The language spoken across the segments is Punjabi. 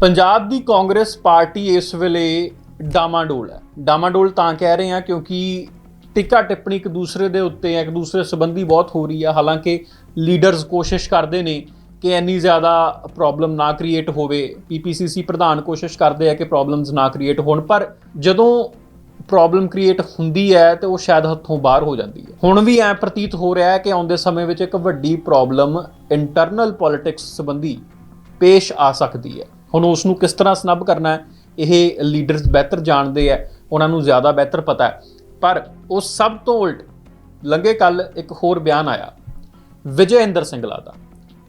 ਪੰਜਾਬ ਦੀ ਕਾਂਗਰਸ ਪਾਰਟੀ ਇਸ ਵੇਲੇ ਡਾਮਾਡੋਲ ਹੈ। ਡਾਮਾਡੋਲ ਤਾਂ ਕਹਿ ਰਹੇ ਹਾਂ ਕਿਉਂਕਿ ਟਿੱਕਾ ਟਿੱਪਣੀ ਇੱਕ ਦੂਸਰੇ ਦੇ ਉੱਤੇ ਹੈ, ਇੱਕ ਦੂਸਰੇ ਸੰਬੰਧੀ ਬਹੁਤ ਹੋ ਰਹੀ ਹੈ। ਹਾਲਾਂਕਿ ਲੀਡਰਸ ਕੋਸ਼ਿਸ਼ ਕਰਦੇ ਨੇ ਕਿ ਇੰਨੀ ਜ਼ਿਆਦਾ ਪ੍ਰੋਬਲਮ ਨਾ ਕ੍ਰੀਏਟ ਹੋਵੇ। ਪੀਪੀਸੀਸੀ ਪ੍ਰਧਾਨ ਕੋਸ਼ਿਸ਼ ਕਰਦੇ ਆ ਕਿ ਪ੍ਰੋਬਲਮਸ ਨਾ ਕ੍ਰੀਏਟ ਹੋਣ, ਪਰ ਜਦੋਂ ਪ੍ਰੋਬਲਮ ਕ੍ਰੀਏਟ ਹੁੰਦੀ ਹੈ ਤੇ ਉਹ ਸ਼ਾਇਦ ਹੱਥੋਂ ਬਾਹਰ ਹੋ ਜਾਂਦੀ ਹੈ। ਹੁਣ ਵੀ ਐ ਪ੍ਰਤੀਤ ਹੋ ਰਿਹਾ ਹੈ ਕਿ ਆਉਂਦੇ ਸਮੇਂ ਵਿੱਚ ਇੱਕ ਵੱਡੀ ਪ੍ਰੋਬਲਮ ਇੰਟਰਨਲ ਪੋਲਿਟਿਕਸ ਸੰਬੰਧੀ ਪੇਸ਼ ਆ ਸਕਦੀ ਹੈ। ਹੁਣ ਉਸ ਨੂੰ ਕਿਸ ਤਰ੍ਹਾਂ ਸਨੱਬ ਕਰਨਾ ਹੈ, ਇਹ ਲੀਡਰਸ ਬਿਹਤਰ ਜਾਣਦੇ ਆ ਉਹਨਾਂ ਨੂੰ ਜ਼ਿਆਦਾ ਬਿਹਤਰ ਪਤਾ ਹੈ। ਪਰ ਉਹ ਸਭ ਤੋਂ ਉਲਟ ਲੰਗੇ ਕੱਲ ਇੱਕ ਹੋਰ ਬਿਆਨ ਆਇਆ, ਵਿਜੇ ਇੰਦਰ ਸਿੰਗਲਾ ਦਾ।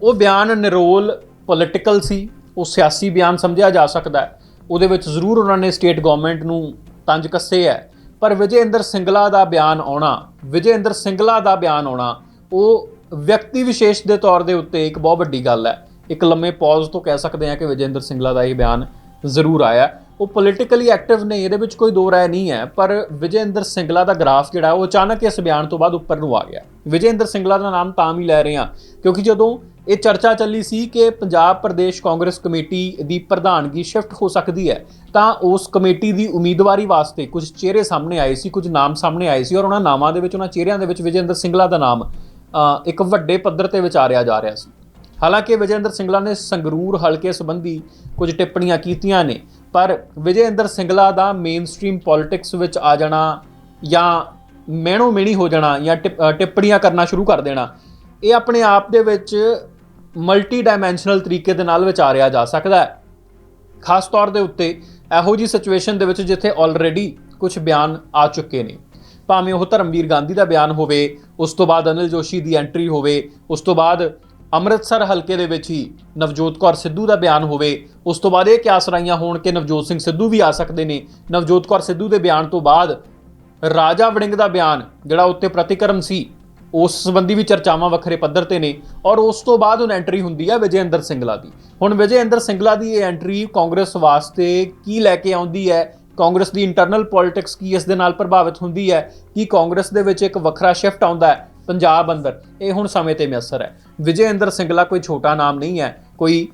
ਉਹ ਬਿਆਨ ਨਿਰੋਲ ਪੋਲਿਟੀਕਲ ਸੀ, ਉਹ ਸਿਆਸੀ ਬਿਆਨ ਸਮਝਿਆ ਜਾ ਸਕਦਾ ਹੈ। ਉਹਦੇ ਵਿੱਚ ਜ਼ਰੂਰ ਉਹਨਾਂ ਨੇ ਸਟੇਟ ਗਵਰਨਮੈਂਟ ਨੂੰ ਤੰਜ ਕੱਸੇ ਹੈ। ਪਰ ਵਿਜੇ ਇੰਦਰ ਸਿੰਗਲਾ ਦਾ ਬਿਆਨ ਆਉਣਾ, ਵਿਜੇ ਇੰਦਰ ਸਿੰਗਲਾ ਦਾ ਬਿਆਨ ਆਉਣਾ, ਉਹ ਵਿਅਕਤੀ ਵਿਸ਼ੇਸ਼ ਦੇ ਤੌਰ ਦੇ ਉੱਤੇ ਇੱਕ ਬਹੁਤ ਵੱਡੀ ਗੱਲ ਹੈ। ਇੱਕ ਲੰਮੇ ਪੌਜ਼ ਤੋਂ ਕਹਿ ਸਕਦੇ ਹਾਂ ਕਿ ਵਿਜੇ ਇੰਦਰ ਸਿੰਗਲਾ ਦਾ ਇਹ ਬਿਆਨ ਜ਼ਰੂਰ ਆਇਆ। ਉਹ ਪੋਲੀਟੀਕਲੀ ਐਕਟਿਵ ਨੇ, ਇਹਦੇ ਵਿੱਚ ਕੋਈ ਦੋ ਰਾਏ ਨਹੀਂ ਹੈ, ਪਰ ਵਿਜੇ ਇੰਦਰ ਸਿੰਗਲਾ ਦਾ ਗ੍ਰਾਫ ਜਿਹੜਾ, ਉਹ ਅਚਾਨਕ ਇਸ ਬਿਆਨ ਤੋਂ ਬਾਅਦ ਉੱਪਰ ਨੂੰ ਆ ਗਿਆ। ਵਿਜੇ ਇੰਦਰ ਸਿੰਗਲਾ ਦਾ ਨਾਮ ਤਾਂ ਵੀ ਲੈ ਰਹੇ ਹਾਂ, ਕਿਉਂਕਿ ਜਦੋਂ ਇਹ ਚਰਚਾ ਚੱਲੀ ਸੀ ਕਿ ਪੰਜਾਬ ਪ੍ਰਦੇਸ਼ ਕਾਂਗਰਸ ਕਮੇਟੀ ਦੀ ਪ੍ਰਧਾਨਗੀ ਸ਼ਿਫਟ ਹੋ ਸਕਦੀ ਹੈ, ਤਾਂ ਉਸ ਕਮੇਟੀ ਦੀ ਉਮੀਦਵਾਰੀ ਵਾਸਤੇ ਕੁਝ ਚਿਹਰੇ ਸਾਹਮਣੇ ਆਏ ਸੀ, ਕੁਝ ਨਾਮ ਸਾਹਮਣੇ ਆਏ ਸੀ, ਔਰ ਉਹਨਾਂ ਨਾਮਾਂ ਦੇ ਵਿੱਚ, ਉਹਨਾਂ ਚਿਹਰਿਆਂ ਦੇ ਵਿੱਚ ਵਿਜੇ ਇੰਦਰ ਸਿੰਗਲਾ ਦਾ ਨਾਮ ਇੱਕ ਵੱਡੇ ਪੱਧਰ ਤੇ ਵਿਚਾਰਿਆ ਜਾ ਰਿਹਾ ਸੀ। ਹਾਲਾਂਕਿ ਵਿਜੇਂਦਰ ਸਿੰਗਲਾ ਨੇ ਸੰਗਰੂਰ ਹਲਕੇ ਸੰਬੰਧੀ ਕੁਝ ਟਿੱਪਣੀਆਂ ਕੀਤੀਆਂ ਨੇ, ਪਰ ਵਿਜੇਂਦਰ ਸਿੰਗਲਾ ਦਾ ਮੇਨਸਟ੍ਰੀਮ ਪੋਲਿਟਿਕਸ ਵਿੱਚ ਆ ਜਾਣਾ ਜਾਂ ਮਹਿਣੋ ਮੇਣੀ ਹੋ ਜਾਣਾ ਜਾਂ ਟਿਪ- ਟਿੱਪਣੀਆਂ ਕਰਨਾ ਸ਼ੁਰੂ ਕਰ ਦੇਣਾ, ਇਹ ਆਪਣੇ ਆਪ ਦੇ ਵਿੱਚ ਮਲਟੀ ਡਾਈਮੈਂਸ਼ਨਲ ਤਰੀਕੇ ਦੇ ਨਾਲ ਵਿਚਾਰਿਆ ਜਾ ਸਕਦਾ ਹੈ। ਖਾਸ ਤੌਰ ਦੇ ਉੱਤੇ ਇਹੋ ਜੀ ਸਿਚੁਏਸ਼ਨ ਦੇ ਵਿੱਚ ਜਿੱਥੇ ਆਲਰੇਡੀ ਕੁਝ ਬਿਆਨ ਆ ਚੁੱਕੇ ਨੇ। ਭਾਵੇਂ ਉਹ ਧਰਮਵੀਰ ਗਾਂਧੀ ਦਾ ਬਿਆਨ ਹੋਵੇ, ਉਸ ਤੋਂ ਬਾਅਦ ਅਨਿਲ ਜੋਸ਼ੀ ਦੀ ਐਂਟਰੀ ਹੋਵੇ, ਉਸ ਤੋਂ ਬਾਅਦ ਅੰਮ੍ਰਿਤਸਰ ਹਲਕੇ ਦੇ ਵਿੱਚ ਹੀ ਨਵਜੋਤ ਕੌਰ ਸਿੱਧੂ ਦਾ ਬਿਆਨ ਹੋਵੇ, ਉਸ ਤੋਂ ਬਾਅਦ ਇਹ ਕਿਆਸ ਰਾਈਆਂ ਹੋਣ ਕਿ ਨਵਜੋਤ ਸਿੰਘ ਸਿੱਧੂ ਵੀ ਆ ਸਕਦੇ ਨੇ। ਨਵਜੋਤ ਕੌਰ ਸਿੱਧੂ ਦੇ ਬਿਆਨ ਤੋਂ ਬਾਅਦ ਰਾਜਾ ਵੜਿੰਗ ਦਾ ਬਿਆਨ, ਜਿਹੜਾ ਉੱਤੇ ਪ੍ਰਤੀਕਰਮ ਸੀ, ਉਸ ਸੰਬੰਧੀ ਵੀ ਚਰਚਾਵਾਂ ਵੱਖਰੇ ਪੱਧਰ ਤੇ ਨੇ ਔਰ ਉਸ ਤੋਂ ਬਾਅਦ ਹੁਣ ਐਂਟਰੀ ਹੁੰਦੀ ਹੈ ਵਿਜੇ ਇੰਦਰ ਸਿੰਗਲਾ ਦੀ। ਹੁਣ ਵਿਜੇ ਇੰਦਰ ਸਿੰਗਲਾ ਦੀ ਇਹ ਐਂਟਰੀ ਕਾਂਗਰਸ ਵਾਸਤੇ ਕੀ ਲੈ ਕੇ ਆਉਂਦੀ ਹੈ? ਕਾਂਗਰਸ ਦੀ ਇੰਟਰਨਲ ਪੋਲਿਟਿਕਸ ਕੀ ਇਸ ਦੇ ਨਾਲ ਪ੍ਰਭਾਵਿਤ ਹੁੰਦੀ ਹੈ? ਕੀ ਕਾਂਗਰਸ ਦੇ ਵਿੱਚ ਇੱਕ ਵੱਖਰਾ ਸ਼ਿਫਟ ਆਉਂਦਾ ਹੈ? ਪੰਜਾਬ ਅੰਦਰ, ਇਹ ਹੁਣ ਸਮੇਂ ਤੇ ਮਿਆਸਰ ਹੈ। ਵਿਜੇ ਇੰਦਰ ਸਿੰਗਲਾ ਕੋਈ ਛੋਟਾ ਨਾਮ ਨਹੀਂ ਹੈ, ਕੋਈ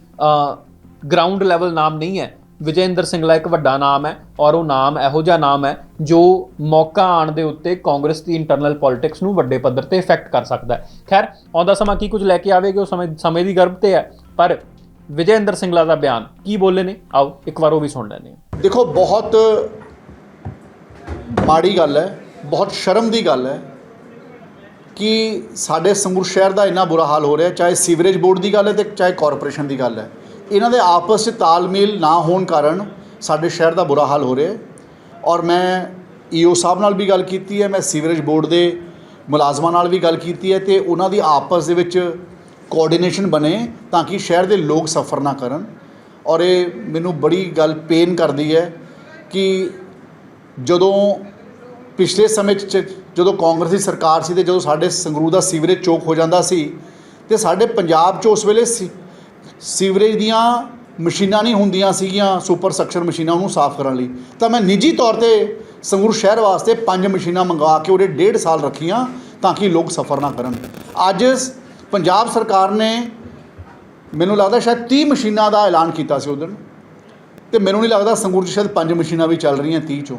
ਗਰਾਊਂਡ ਲੈਵਲ ਨਾਮ ਨਹੀਂ ਹੈ। ਵਿਜੇ ਇੰਦਰ ਸਿੰਗਲਾ ਇੱਕ ਵੱਡਾ ਨਾਮ ਹੈ ਔਰ ਉਹ ਨਾਮ ਇਹੋ ਜਿਹਾ ਨਾਮ ਹੈ ਜੋ ਮੌਕਾ ਆਣ ਦੇ ਉੱਤੇ ਕਾਂਗਰਸ ਦੀ ਇੰਟਰਨਲ ਪੋਲਿਟਿਕਸ ਨੂੰ ਵੱਡੇ ਪੱਧਰ ਤੇ ਇਫੈਕਟ ਕਰ ਸਕਦਾ ਹੈ। ਖੈਰ, ਆਉਂਦਾ ਸਮਾਂ ਕੀ ਕੁਝ ਲੈ ਕੇ ਆਵੇਗਾ, ਉਹ ਸਮੇਂ ਸਮੇਂ ਦੀ ਗਰਭ ਤੇ ਹੈ। ਪਰ ਵਿਜੇ ਇੰਦਰ ਸਿੰਗਲਾ ਦਾ ਬਿਆਨ ਕੀ ਬੋਲੇ ਨੇ? ਆਓ, ਇੱਕ ਵਾਰ ਉਹ ਵੀ ਸੁਣ ਲੈਂਦੇ ਹਾਂ। ਦੇਖੋ, ਬਹੁਤ ਮਾੜੀ ਗੱਲ ਹੈ, ਬਹੁਤ ਸ਼ਰਮ ਦੀ ਗੱਲ ਹੈ। ਕਿ ਸਾਡੇ ਸੰਗਰੂਰ ਸ਼ਹਿਰ ਦਾ ਇੰਨਾ ਬੁਰਾ ਹਾਲ ਹੋ ਰਿਹਾ ਚਾਹੇ ਸੀਵਰੇਜ ਬੋਰਡ ਦੀ ਗੱਲ ਹੈ ਤੇ ਚਾਹੇ ਕਾਰਪੋਰੇਸ਼ਨ ਦੀ ਗੱਲ ਹੈ। ਇਹਨਾਂ ਦੇ ਆਪਸ 'ਚ ਤਾਲਮੇਲ ਨਾ ਹੋਣ ਕਾਰਨ ਸਾਡੇ ਸ਼ਹਿਰ ਦਾ ਬੁਰਾ ਹਾਲ ਹੋ ਰਿਹਾ ਔਰ ਮੈਂ ਈਓ ਸਾਹਿਬ ਨਾਲ ਵੀ ਗੱਲ ਕੀਤੀ ਹੈ, ਮੈਂ ਸੀਵਰੇਜ ਬੋਰਡ ਦੇ ਮੁਲਾਜ਼ਮਾਂ ਨਾਲ ਵੀ ਗੱਲ ਕੀਤੀ ਹੈ ਤੇ ਉਹਨਾਂ ਦੀ ਆਪਸ ਦੇ ਵਿੱਚ ਕੋਆਰਡੀਨੇਸ਼ਨ ਬਣੇ ਤਾਂ ਕਿ ਸ਼ਹਿਰ ਦੇ ਲੋਕ ਸਫਰ ਨਾ ਕਰਨ। ਔਰ ਇਹ ਮੈਨੂੰ ਬੜੀ ਗੱਲ ਪੇਨ ਕਰਦੀ ਹੈ ਕਿ ਜਦੋਂ ਪਿਛਲੇ ਸਮੇਂ ਚ- ਜਦੋਂ ਕਾਂਗਰਸ ਦੀ ਸਰਕਾਰ ਸੀ ਤੇ ਜਦੋਂ ਸਾਡੇ ਸੰਗਰੂਰ ਦਾ ਸੀਵਰੇਜ ਚੋਕ ਹੋ ਜਾਂਦਾ ਸੀ ਤੇ ਸਾਡੇ ਪੰਜਾਬ 'ਚ ਉਸ ਵੇਲੇ ਸੀ- ਸੀਵਰੇਜ ਦੀਆਂ ਮਸ਼ੀਨਾਂ ਨਹੀਂ ਹੁੰਦੀਆਂ ਸੀਗੀਆਂ, ਸੁਪਰ ਸਕਸ਼ਨ ਮਸ਼ੀਨਾਂ ਉਹਨੂੰ ਸਾਫ਼ ਕਰਨ ਲਈ। ਤਾਂ ਮੈਂ ਨਿੱਜੀ ਤੌਰ ਤੇ ਸੰਗਰੂਰ ਸ਼ਹਿਰ ਵਾਸਤੇ ਪੰਜ ਮਸ਼ੀਨਾਂ ਮੰਗਵਾ ਕੇ ਉਹਦੇ ਡੇਢ ਸਾਲ ਰੱਖੀਆਂ ਤਾਂ ਕਿ ਲੋਕ ਸਫ਼ਰ ਨਾ ਕਰਨ। ਅੱਜ ਪੰਜਾਬ ਸਰਕਾਰ ਨੇ ਮੈਨੂੰ ਲੱਗਦਾ ਸ਼ਾਇਦ 30 ਮਸ਼ੀਨਾਂ ਦਾ ਐਲਾਨ ਕੀਤਾ ਸੀ ਉਦੋਂ। ਤੇ ਮੈਨੂੰ ਨਹੀਂ ਲੱਗਦਾ ਸੰਗਰੂਰ 'ਚ ਸ਼ਾਇਦ ਪੰਜ ਮਸ਼ੀਨਾਂ ਵੀ ਚੱਲ ਰਹੀਆਂ 30 ਚੋਂ।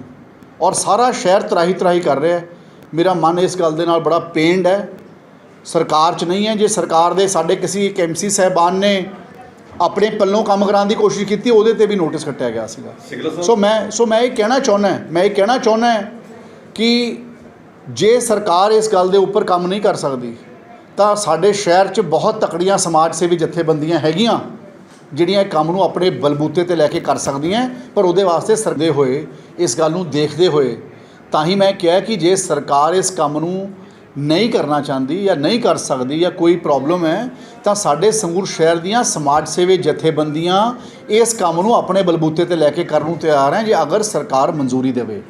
ਔਰ ਸਾਰਾ ਸ਼ਹਿਰ ਤਰਾਹੀ ਤਰਾਹੀ ਕਰ ਰਿਹਾ ਹੈ। ਮੇਰਾ ਮਨ ਇਸ ਗੱਲ ਦੇ ਨਾਲ ਬੜਾ ਪੇਨਡ ਹੈ। ਸਰਕਾਰ 'ਚ ਨਹੀਂ ਹੈ। ਜੇ ਸਰਕਾਰ ਦੇ ਸਾਡੇ ਕਿਸੇ ਇੱਕ ਐਮਸੀ ਸਾਹਿਬਾਨ ਨੇ ਆਪਣੇ ਪੱਲੋਂ ਕੰਮ ਕਰਾਉਣ ਦੀ ਕੋਸ਼ਿਸ਼ ਕੀਤੀ ਉਹਦੇ ਤੇ ਵੀ ਨੋਟਿਸ ਕੱਟਿਆ ਗਿਆ ਸੀਗਾ। ਸੋ ਮੈਂ ਸੋ ਮੈਂ ਇਹ ਕਹਿਣਾ ਚਾਹੁੰਦਾ ਮੈਂ ਇਹ ਕਹਿਣਾ ਚਾਹੁੰਦਾ ਕਿ ਜੇ ਸਰਕਾਰ ਇਸ ਗੱਲ ਦੇ ਉੱਪਰ ਕੰਮ ਨਹੀਂ ਕਰ ਸਕਦੀ ਤਾਂ ਸਾਡੇ ਸ਼ਹਿਰ 'ਚ ਬਹੁਤ ਤਕੜੀਆਂ ਸਮਾਜ ਸੇਵੀ ਜਥੇਬੰਦੀਆਂ ਹੈਗੀਆਂ ਜਿਹੜੀਆਂ ਇਹ ਕੰਮ ਨੂੰ ਆਪਣੇ ਬਲਬੂਤੇ ਤੇ ਲੈ ਕੇ ਕਰ ਸਕਦੀਆਂ ਪਰ ਉਹਦੇ ਵਾਸਤੇ ਸਰਦੇ ਹੋਏ ਇਸ ਗੱਲ ਨੂੰ ਦੇਖਦੇ ਹੋਏ ਤਾਂ ਹੀ ਮੈਂ ਕਿਹਾ ਕਿ ਜੇ ਸਰਕਾਰ ਇਸ ਕੰਮ ਨੂੰ ਨਹੀਂ ਕਰਨਾ ਚਾਹੁੰਦੀ ਜਾਂ ਨਹੀਂ ਕਰ ਸਕਦੀ ਜਾਂ ਕੋਈ ਪ੍ਰੋਬਲਮ ਹੈ, ਤਾਂ ਸਾਡੇ ਸੰਗਰੂਰ ਸ਼ਹਿਰ ਦੀਆਂ ਸਮਾਜ ਸੇਵੀ ਜਥੇਬੰਦੀਆਂ ਇਸ ਕੰਮ ਨੂੰ ਆਪਣੇ ਬਲਬੂਤੇ ਤੇ ਲੈ ਕੇ ਕਰਨ ਨੂੰ ਤਿਆਰ ਹੈ ਜੇ ਅਗਰ ਸਰਕਾਰ ਮਨਜ਼ੂਰੀ ਦੇਵੇ।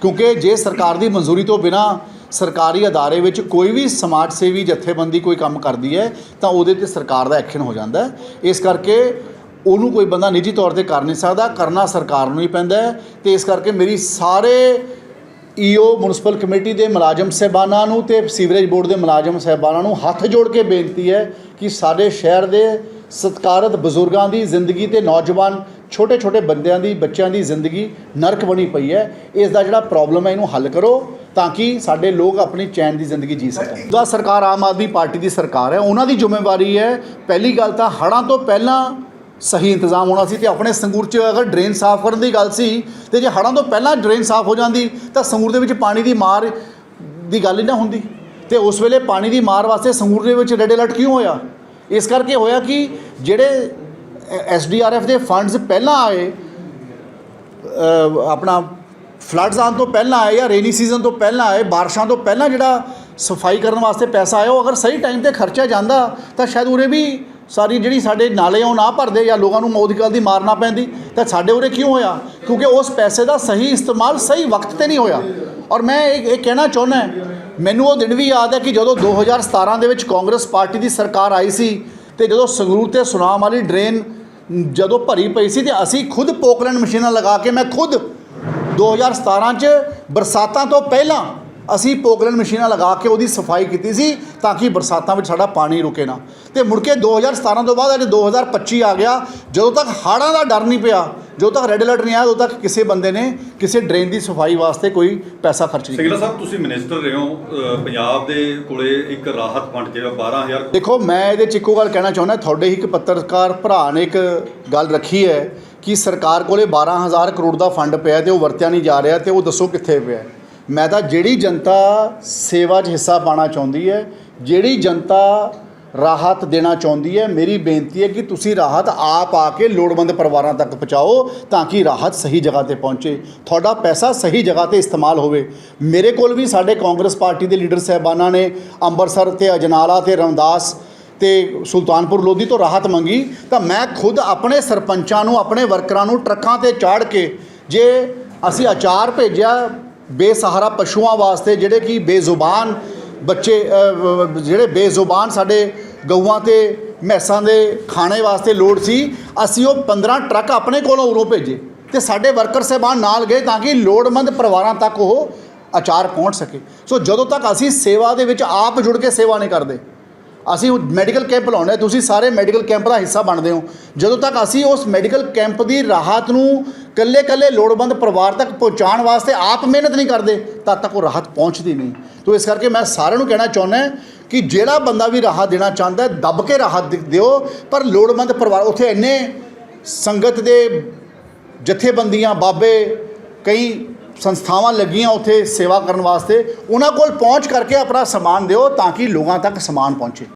ਕਿਉਂਕਿ ਜੇ ਸਰਕਾਰ ਦੀ ਮਨਜ਼ੂਰੀ ਤੋਂ ਬਿਨਾ ਸਰਕਾਰੀ ਅਦਾਰੇ ਵਿੱਚ ਕੋਈ ਵੀ ਸਮਾਜ ਸੇਵੀ ਜਥੇਬੰਦੀ ਕੋਈ ਕੰਮ ਕਰਦੀ ਹੈ, ਤਾਂ ਉਹਦੇ ਤੇ ਸਰਕਾਰ ਦਾ ਐਕਸ਼ਨ ਹੋ ਜਾਂਦਾ ਹੈ। ਇਸ ਕਰਕੇ ਉਹਨੂੰ ਕੋਈ ਬੰਦਾ ਨਿੱਜੀ ਤੌਰ ਤੇ ਕਰ ਨਹੀਂ ਸਕਦਾ, ਕਰਨਾ ਸਰਕਾਰ ਨੂੰ ਹੀ ਪੈਂਦਾ ਹੈ ਤੇ ਇਸ ਕਰਕੇ ਮੇਰੀ ਸਾਰੇ ਈਓ ਮਿਊਨਿਸਪਲ ਕਮੇਟੀ ਦੇ ਮੁਲਾਜ਼ਮ ਸਹਿਬਾਨਾਂ ਨੂੰ ਤੇ ਸੀਵਰੇਜ ਬੋਰਡ ਦੇ ਮੁਲਾਜ਼ਮ ਸਹਿਬਾਨਾਂ ਨੂੰ ਹੱਥ ਜੋੜ ਕੇ ਬੇਨਤੀ ਹੈ ਕਿ ਸਾਡੇ ਸ਼ਹਿਰ ਦੇ ਸਤਿਕਾਰਤ ਬਜ਼ੁਰਗਾਂ ਦੀ ਜ਼ਿੰਦਗੀ ਤੇ ਨੌਜਵਾਨ ਛੋਟੇ ਛੋਟੇ ਬੰਦਿਆਂ ਦੀ, ਬੱਚਿਆਂ ਦੀ ਜ਼ਿੰਦਗੀ ਨਰਕ ਬਣੀ ਪਈ ਹੈ। ਇਸ ਦਾ ਜਿਹੜਾ ਪ੍ਰੋਬਲਮ ਹੈ, ਇਹਨੂੰ ਹੱਲ ਕਰੋ ਤਾਂ ਕਿ ਸਾਡੇ ਲੋਕ ਆਪਣੀ ਚੈਨ ਦੀ ਜ਼ਿੰਦਗੀ ਜੀ ਸਕਣ। ਦਾ ਸਰਕਾਰ ਆਮ ਆਦਮੀ ਪਾਰਟੀ ਦੀ ਸਰਕਾਰ ਹੈ। ਉਹਨਾਂ ਦੀ ਜ਼ਿੰਮੇਵਾਰੀ ਹੈ। ਪਹਿਲੀ ਗੱਲ ਤਾਂ ਹੜ੍ਹਾਂ ਤੋਂ ਪਹਿਲਾਂ ਸਹੀ ਇੰਤਜ਼ਾਮ ਹੋਣਾ ਸੀ ਤੇ ਆਪਣੇ ਸੰਗੂਰ 'ਚ ਅਗਰ ਡਰੇਨ ਸਾਫ਼ ਕਰਨ ਦੀ ਗੱਲ ਸੀ ਤੇ ਜੇ ਹੜ੍ਹਾਂ ਤੋਂ ਪਹਿਲਾਂ ਡਰੇਨ ਸਾਫ਼ ਹੋ ਜਾਂਦੀ ਤਾਂ ਸੰਗੂਰ ਦੇ ਵਿੱਚ ਪਾਣੀ ਦੀ ਮਾਰ ਦੀ ਗੱਲ ਹੀ ਨਾ ਹੁੰਦੀ। ਤੇ ਉਸ ਵੇਲੇ ਪਾਣੀ ਦੀ ਮਾਰ ਵਾਸਤੇ ਸੰਗੂਰ ਦੇ ਵਿੱਚ ਰੈੱਡ ਅਲਰਟ ਕਿਉਂ ਹੋਇਆ? ਇਸ ਕਰਕੇ ਹੋਇਆ ਕਿ ਜਿਹੜੇ ਐਸਡੀਆਰਐਫ ਦੇ ਫੰਡਸ ਪਹਿਲਾਂ ਆਏ ਆਪਣਾ ਫਲੱਡਸ ਆਉਣ ਤੋਂ ਪਹਿਲਾਂ ਆਏ ਜਾਂ ਰੇਨੀ ਸੀਜ਼ਨ ਤੋਂ ਪਹਿਲਾਂ ਆਏ, ਬਾਰਿਸ਼ਾਂ ਤੋਂ ਪਹਿਲਾਂ ਜਿਹੜਾ ਸਫ਼ਾਈ ਕਰਨ ਵਾਸਤੇ ਪੈਸਾ ਆਇਆ, ਉਹ ਅਗਰ ਸਹੀ ਟਾਈਮ ਤੇ ਖਰਚਿਆ ਜਾਂਦਾ ਤਾਂ ਸ਼ਾਇਦ ਉਰੇ ਵੀ ਸਾਰੀ ਜਿਹੜੀ ਸਾਡੇ ਨਾਲੇ ਉਹ ਨਾ ਭਰਦੇ ਜਾਂ ਲੋਕਾਂ ਨੂੰ ਮੌਤ ਦੀ ਗੱਲ ਦੀ ਮਾਰ ਨਾ ਪੈਂਦੀ, ਤਾਂ ਸਾਡੇ ਉਰੇ ਕਿਉਂ ਹੋਇਆ? ਕਿਉਂਕਿ ਉਸ ਪੈਸੇ ਦਾ ਸਹੀ ਇਸਤੇਮਾਲ ਸਹੀ ਵਕਤ ਤੇ ਨਹੀਂ ਹੋਇਆ। ਔਰ ਮੈਂ ਇਹ ਇਹ ਕਹਿਣਾ ਚਾਹੁੰਦਾ ਮੈਨੂੰ ਉਹ ਦਿਨ ਵੀ ਯਾਦ ਹੈ ਕਿ ਜਦੋਂ 2017 ਦੇ ਵਿੱਚ ਕਾਂਗਰਸ ਪਾਰਟੀ ਦੀ ਸਰਕਾਰ ਆਈ ਸੀ ਤੇ ਜਦੋਂ ਸੰਗਰੂਰ ਤੇ ਸੁਨਾਮ ਵਾਲੀ ਡਰੇਨ ਜਦੋਂ ਭਰੀ ਪਈ ਸੀ ਤੇ ਅਸੀਂ ਖੁਦ ਪੋਕਲੈਂਡ ਮਸ਼ੀਨਾਂ ਲਗਾ ਕੇ, ਮੈਂ ਖੁਦ 2017 ਚ ਬਰਸਾਤਾਂ ਤੋਂ ਪਹਿਲਾਂ ਅਸੀਂ ਪੋਕਲੈਂਡ ਮਸ਼ੀਨਾਂ ਲਗਾ ਕੇ ਉਹਦੀ ਸਫ਼ਾਈ ਕੀਤੀ ਸੀ ਤਾਂ ਕਿ ਬਰਸਾਤਾਂ ਵਿੱਚ ਸਾਡਾ ਪਾਣੀ ਰੁਕੇ ਨਾ। ਤੇ ਮੁੜ ਕੇ 2017 ਤੋਂ ਬਾਅਦ ਅੱਜ 2025 ਆ ਗਿਆ। ਜਦੋਂ ਤੱਕ ਹਾੜਾਂ ਦਾ ਡਰ ਨਹੀਂ ਪਿਆ ਜਦੋਂ ਤੱਕ ਰੈੱਡ ਅਲਰਟ ਨਹੀਂ ਆਇਆ ਉਦੋਂ ਤੱਕ ਕਿਸੇ ਬੰਦੇ ਨੇ ਕਿਸੇ ਡਰੇਨ ਦੀ ਸਫ਼ਾਈ ਵਾਸਤੇ ਕੋਈ ਪੈਸਾ ਖਰਚ ਨਹੀਂ ਕੀਤਾ। ਸਿੰਗਲਾ ਸਾਹਿਬ ਤੁਸੀਂ ਮਿਨਿਸਟਰ ਰਹੇ ਹੋ ਪੰਜਾਬ ਦੇ ਕੋਲੇ ਇੱਕ ਰਾਹਤ ਫੰਡ ਜਿਹੜਾ 12000 ਦੇਖੋ ਮੈਂ ਇਹਦੇ 'ਚ ਇੱਕੋ ਗੱਲ ਕਹਿਣਾ ਚਾਹੁੰਦਾ ਤੁਹਾਡੇ ਹੀ ਇੱਕ ਪੱਤਰਕਾਰ ਭਰਾ ਨੇ ਇੱਕ ਗੱਲ ਰੱਖੀ ਹੈ ਕਿ ਸਰਕਾਰ ਕੋਲੇ 12000 ਕਰੋੜ ਦਾ ਫੰਡ ਪਿਆ ਤੇ ਉਹ ਵਰਤਿਆ ਨਹੀਂ ਜਾ ਰਿਹਾ ਤੇ ਉਹ ਦੱਸੋ ਕਿੱਥੇ ਪਿਆ। ਮੈਂ ਤਾਂ ਜਿਹੜੀ ਜਨਤਾ ਸੇਵਾ 'ਚ ਹਿੱਸਾ ਪਾਣਾ ਚਾਹੁੰਦੀ ਹੈ, ਜਿਹੜੀ ਜਨਤਾ ਰਾਹਤ ਦੇਣਾ ਚਾਹੁੰਦੀ ਹੈ, ਮੇਰੀ ਬੇਨਤੀ ਹੈ ਕਿ ਤੁਸੀਂ ਰਾਹਤ ਆਪ ਆ ਕੇ ਲੋੜਵੰਦ ਪਰਿਵਾਰਾਂ ਤੱਕ ਪਹੁੰਚਾਓ ਤਾਂ ਕਿ ਰਾਹਤ ਸਹੀ ਜਗ੍ਹਾ ਤੇ ਪਹੁੰਚੇ। ਤੁਹਾਡਾ ਪੈਸਾ ਸਹੀ ਜਗ੍ਹਾ ਤੇ ਇਸਤੇਮਾਲ ਹੋਵੇ। ਮੇਰੇ ਕੋਲ ਵੀ ਸਾਡੇ ਕਾਂਗਰਸ ਪਾਰਟੀ ਦੇ ਲੀਡਰ ਸਾਹਿਬਾਨਾਂ ਨੇ ਅੰਮ੍ਰਿਤਸਰ ਤੇ ਅਜਨਾਲਾ ਤੇ ਰਮਦਾਸ ਤੇ ਸੁਲਤਾਨਪੁਰ ਲੋਧੀ ਤੋਂ ਰਾਹਤ ਮੰਗੀ। ਤਾਂ ਮੈਂ ਖੁਦ ਆਪਣੇ ਸਰਪੰਚਾਂ ਨੂੰ, ਆਪਣੇ ਵਰਕਰਾਂ ਨੂੰ ਟਰੱਕਾਂ ਤੇ ਚਾੜ ਕੇ ਜੇ ਅਸੀਂ ਅਚਾਰ ਭੇਜਿਆ ਬੇਸਹਾਰਾ ਪਸ਼ੂਆਂ ਵਾਸਤੇ ਜਿਹੜੇ ਕਿ ਬੇਜ਼ੁਬਾਨ ਬੱਚੇ ਜਿਹੜੇ ਬੇਜ਼ੁਬਾਨ ਸਾਡੇ ਗਊਆਂ ਤੇ ਮੈਸਾਂ ਦੇ ਖਾਣੇ ਵਾਸਤੇ ਲੋੜ ਸੀ ਅਸੀਂ ਉਹ 15 ਟਰੱਕ ਆਪਣੇ ਕੋਲੋਂ ਉਰੋਂ ਭੇਜੇ ਤੇ ਸਾਡੇ ਵਰਕਰ ਸਾਹਿਬਾਨ ਨਾਲ ਗਏ ਤਾਂ ਕਿ ਲੋੜਮੰਦ ਪਰਿਵਾਰਾਂ ਤੱਕ ਉਹ ਅਚਾਰ ਪਹੁੰਚ ਸਕੇ। ਸੋ ਜਦੋਂ ਤੱਕ ਅਸੀਂ ਸੇਵਾ ਦੇ ਵਿੱਚ ਆਪ ਜੁੜ ਕੇ ਸੇਵਾ ਨਹੀਂ ਕਰਦੇ ਅਸੀਂ ਮੈਡੀਕਲ ਕੈਂਪ ਲਾਉਂਦੇ ਹਾਂ, ਤੁਸੀਂ ਸਾਰੇ ਮੈਡੀਕਲ ਕੈਂਪ ਦਾ ਹਿੱਸਾ ਬਣਦੇ ਹੋ। ਜਦੋਂ ਤੱਕ ਅਸੀਂ ਉਸ ਮੈਡੀਕਲ ਕੈਂਪ ਦੀ ਰਾਹਤ ਨੂੰ ਕੱਲੇ ਕੱਲੇ ਲੋੜਵੰਦ ਪਰਿਵਾਰ ਤੱਕ ਪਹੁੰਚਾਉਣ ਵਾਸਤੇ ਆਪ ਮਿਹਨਤ ਨਹੀਂ ਕਰਦੇ ਤਦ ਤੱਕ ਉਹ ਰਾਹਤ ਪਹੁੰਚਦੀ ਨਹੀਂ। ਤੋ ਇਸ ਕਰਕੇ ਮੈਂ ਸਾਰਿਆਂ ਨੂੰ ਕਹਿਣਾ ਚਾਹੁੰਦਾ ਕਿ ਜਿਹੜਾ ਬੰਦਾ ਵੀ ਰਾਹਤ ਦੇਣਾ ਚਾਹੁੰਦਾ ਹੈ, ਦੱਬ ਕੇ ਰਾਹਤ ਦਿਓ, ਪਰ ਲੋੜਵੰਦ ਪਰਿਵਾਰ ਉੱਥੇ ਇੰਨੇ ਸੰਗਤ ਦੇ ਜਥੇਬੰਦੀਆਂ, ਬਾਬੇ, ਕਈ ਸੰਸਥਾਵਾਂ ਲੱਗੀਆਂ ਉੱਥੇ ਸੇਵਾ ਕਰਨ ਵਾਸਤੇ, ਉਹਨਾਂ ਕੋਲ ਪਹੁੰਚ ਕਰਕੇ ਆਪਣਾ ਸਮਾਨ ਦਿਓ ਤਾਂ ਕਿ ਲੋਕਾਂ ਤੱਕ ਸਮਾਨ ਪਹੁੰਚੇ।